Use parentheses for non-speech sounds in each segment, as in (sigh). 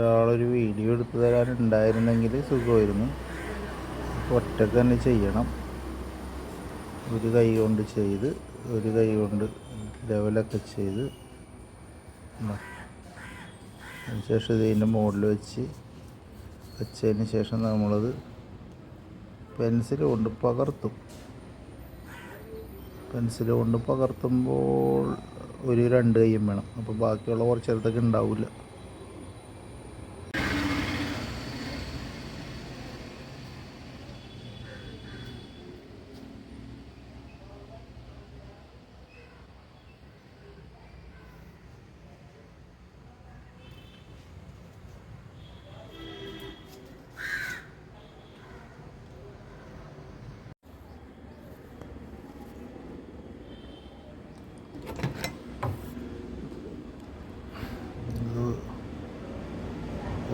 ഒരാളൊരു വീഡിയോ എടുത്തു തരാനുണ്ടായിരുന്നെങ്കിൽ സുഖമായിരുന്നു. ഒറ്റയ്ക്ക് തന്നെ ചെയ്യണം. ഒരു കൈ കൊണ്ട് ചെയ്ത് ഒരു കൈ കൊണ്ട് ലെവലൊക്കെ ചെയ്ത്. അതിനുശേഷം ഇതിന്റെ മുകളിൽ വെച്ച് വെച്ചതിന് ശേഷം നമ്മളത് പെൻസിൽ കൊണ്ട് പകർത്തും. പെൻസിൽ കൊണ്ട് പകർത്തുമ്പോൾ ഒരു രണ്ട് കയ്യും വേണം. അപ്പോൾ ബാക്കിയുള്ള കുറച്ചിടത്തൊക്കെ ഉണ്ടാവില്ല ഇത്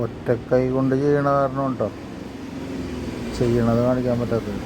ഒറ്റക്കൈ കൊണ്ട് ചെയ്യണ കാരണം കേട്ടോ ചെയ്യണത് കാണിക്കാൻ പറ്റാത്തത്.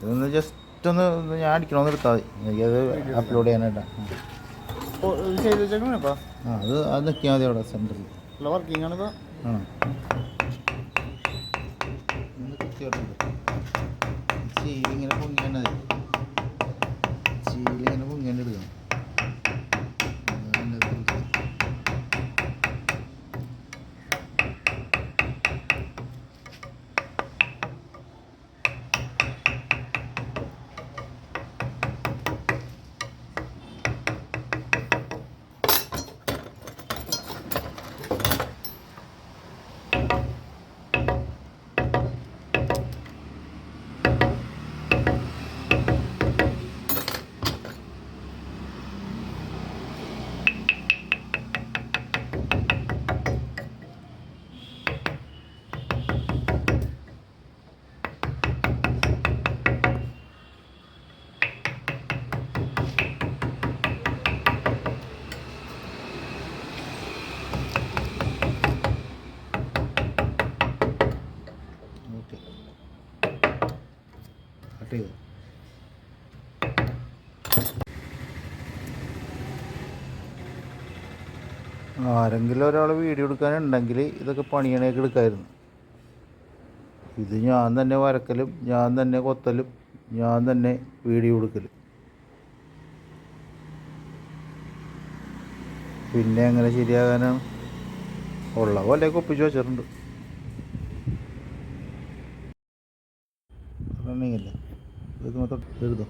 ഇതൊന്ന് ജസ്റ്റ് ഒന്ന് ഞാൻ അടിക്കണമെന്ന് എടുത്താൽ മതി. എനിക്കത് അപ്ലോഡ് ചെയ്യാനായിട്ടാ. ഓ, ചെയ്ത് വെച്ചേക്കണേ ആ അത് അത് നിൽക്കിയാൽ മതി അവിടെ സെന്ററിൽ വർക്കിംഗ് ഒന്ന് ആണോ കട്ട് ചെയ്തു? ആരെങ്കിലും ഒരാൾ വീഡിയോ എടുക്കാനുണ്ടെങ്കിൽ ഇതൊക്കെ പണിയണേക്ക് എടുക്കായിരുന്നു. ഇത് ഞാൻ തന്നെ വരക്കലും ഞാൻ തന്നെ കൊത്തലും ഞാൻ തന്നെ വീഡിയോ എടുക്കലും. പിന്നെ എങ്ങനെ ശരിയാകാനാണ്? ഉള്ള പോലെ ഒപ്പിച്ച് വെച്ചിട്ടുണ്ട്. റണ്ണിങ് तुम्हें तो फिर दो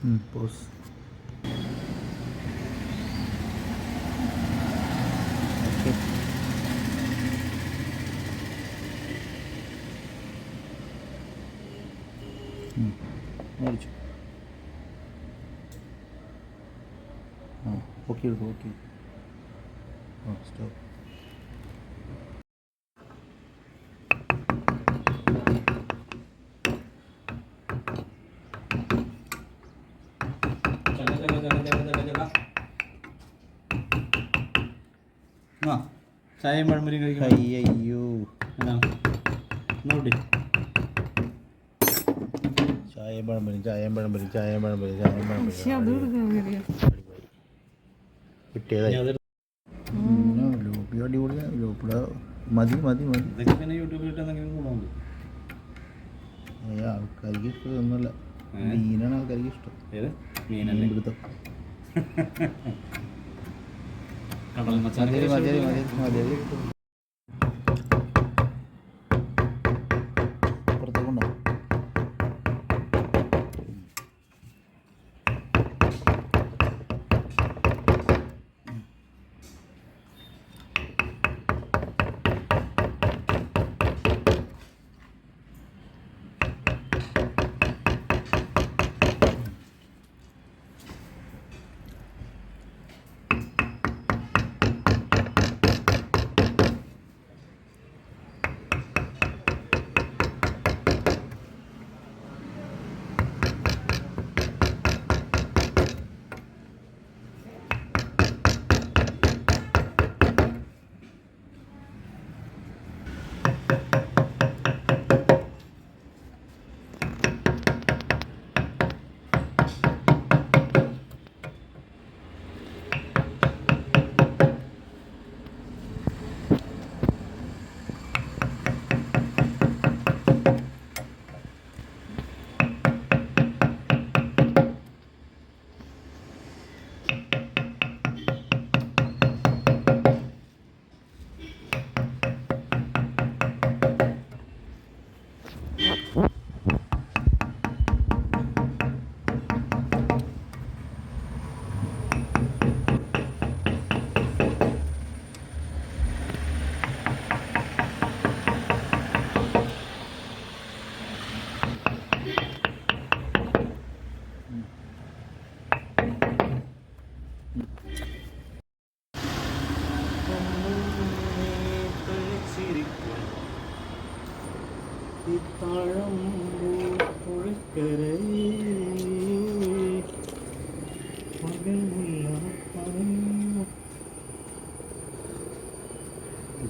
Pause. Okay. Hmm. Ah, okay, okay. Oh, stop. ആ ചായയും പഴമ്പൊരിയും കഴിക്കണം? അയ്യോ നോട്ടി ചായയും പഴമ്പൊരി ചായയും പഴമ്പൊരി ചായയും പഴമ്പൊരി ചായയും പഴംപൊരി കിട്ടിയതായി. ഉം, ലോപ്പി അടിപൊളിയാണ് ലോപ്പിട മതി മതി മതി. ഇതൊക്കെ പിന്നെ യൂട്യൂബിൽ ഇട്ട് എന്തെങ്കിലും ഗുണമുണ്ട് ആൾക്കാർക്ക് ഇഷ്ടമൊന്നുമല്ല? മീനാണ് ആൾക്കാർക്ക് ഇഷ്ടം. ഏത്? മീനല്ലേ? മീൻപിടുത്തം. (laughs) കടൽ മതി മച്ചാനൊക്കെ മതി മതി ഇഷ്ടപ്പെടില്ലേ?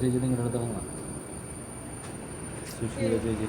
ചേച്ചി നിങ്ങളുടെ അടുത്ത്? സുശീല ചേച്ചി.